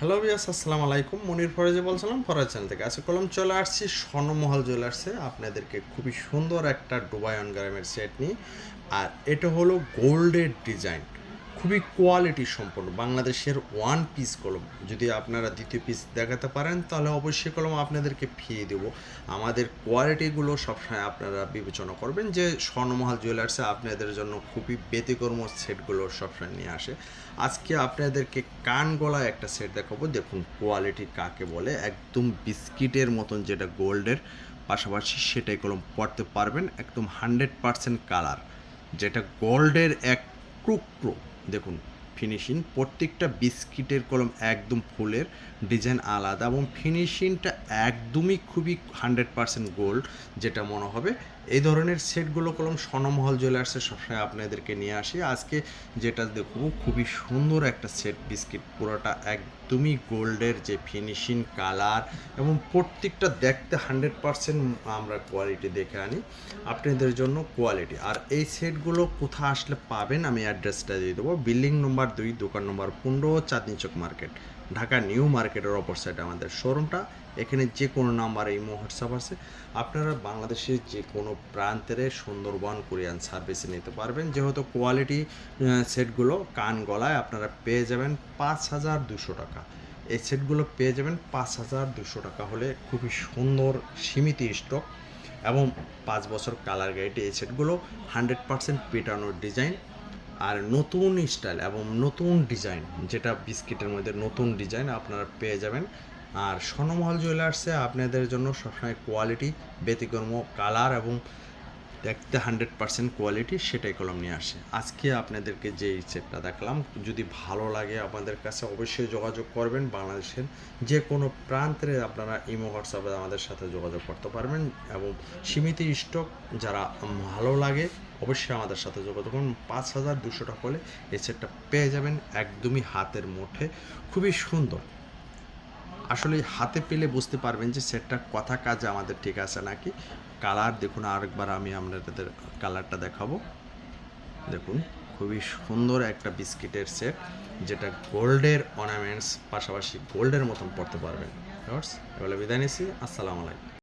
Hello বিয়াস আসসালামু আলাইকুম। মনির ফরাজে বলছিলাম, ফরাজ চ্যানেল থেকে। আজকে কলম চলে আসছি স্বর্ণমহল জুয়েলার্সে। আপনাদেরকে খুবই সুন্দর একটা ডুবাই অনগ্রামের সেট নিয়ে। আর এটা হলো গোল্ডের ডিজাইন। খুবই কোয়ালিটি সম্পন্ন। বাংলাদেশের ওয়ান পিস কলম। যদি আপনারা দ্বিতীয় পিস দেখাতে পারেন, তাহলে অবশ্যই কলম আপনাদেরকে ফিরিয়ে দেব। আমাদের কোয়ালিটিগুলো সবসময় আপনারা বিবেচনা করবেন যে, স্বর্ণমহল জুয়েলার্সে আপনাদের জন্য খুবই ব্যতিকর্ম সেটগুলো সবসময় নিয়ে আসে। আজকে আপনাদেরকে কান গলা একটা সেট দেখাবো। দেখুন কোয়ালিটি কাকে বলে। একদম বিস্কিটের মতন যেটা গোল্ডের, পাশাপাশি সেটাই কলম পড়তে পারবেন। একদম হান্ড্রেড পারসেন্ট কালার যেটা গোল্ডের এক টুকরো। দেখুন ফিনিশিং প্রত্যেকটা বিস্কিটের কলম একদম ফুলের ডিজাইন আলাদা এবং ফিনিশিংটা একদমই খুবই হান্ড্রেড পারসেন্ট গোল্ড যেটা মনে হবে এই ধরনের সেটগুলো কলম স্বর্ণমহল জুয়েলার্সে সবসময় আপনাদেরকে নিয়ে আসি। আজকে যেটা দেখব, খুবই সুন্দর একটা সেট বিস্কিট পুরোটা একদমই গোল্ডের যে ফিনিশিং কালার এবং প্রত্যেকটা দেখতে হান্ড্রেড পারসেন্ট আমরা কোয়ালিটি দেখে আনি, আপনাদের জন্য কোয়ালিটি আর এই সেটগুলো কোথায় আসলে পাবেন আমি অ্যাড্রেসটা দিয়ে দেবো। বিল্ডিং নম্বর দুই, দোকান নম্বর পনেরো, চাঁদনি চক মার্কেট ঢাকা নিউ মার্কেটের অপর সাইডে আমাদের শোরুমটা। এখানে যে কোনো নাম্বার এই হোয়াটসঅ্যাপ আছে। আপনারা বাংলাদেশের যে কোনো প্রান্তের সুন্দরবন, কোরিয়ান সার্ভিসে নিতে পারবেন। যেহেতু কোয়ালিটি সেটগুলো কান গলায় আপনারা পেয়ে যাবেন পাঁচ হাজার দুশো টাকা। এই সেটগুলো পেয়ে যাবেন পাঁচ হাজার দুশো টাকা হলে খুবই সুন্দর সীমিত স্টক এবং পাঁচ বছর কালার গ্যারেন্টি এই সেটগুলো হান্ড্রেড পারসেন্ট পেটানোর ডিজাইন আর নতুন স্টাইল এবং নতুন ডিজাইন, যেটা বিস্কিটের মধ্যে নতুন ডিজাইন আপনারা পেয়ে যাবেন। আর স্বর্ণমহল জুয়েলার্সে আপনাদের জন্য সবসময় কোয়ালিটি ব্যতিক্রম কালার এবং দেখতে হান্ড্রেড পার্সেন্ট কোয়ালিটি সেটাই কলম নিয়ে আসে। আজকে আপনাদেরকে যে সেটটা দেখলাম, যদি ভালো লাগে আপনাদের কাছে অবশ্যই যোগাযোগ করবেন। বাংলাদেশের যে কোনো প্রান্তে আপনারা ইমো, হোয়াটসঅ্যাপে আমাদের সাথে যোগাযোগ করতে পারবেন এবং সীমিত স্টক যারা ভালো লাগে অবশ্যই আমাদের সাথে যোগাযোগ করুন। পাঁচ হাজার দুশো টাকা হলে এই সেটটা পেয়ে যাবেন একদমই হাতের মুঠে। খুবই সুন্দর। আসলে হাতে পেলে বুঝতে পারবেন যে সেটটা কথা কাজ আমাদের ঠিক আছে নাকি। কালার দেখুন, আরেকবার আমি আপনাদের কালারটা দেখাবো। দেখুন, খুবই সুন্দর একটা বিস্কিটের সেট, যেটা গোল্ডের অর্নামেন্টস পাশাপাশি গোল্ডের মতন পড়তে পারবেন। এবার বিদায় নিচ্ছি। আসসালামু আলাইকুম।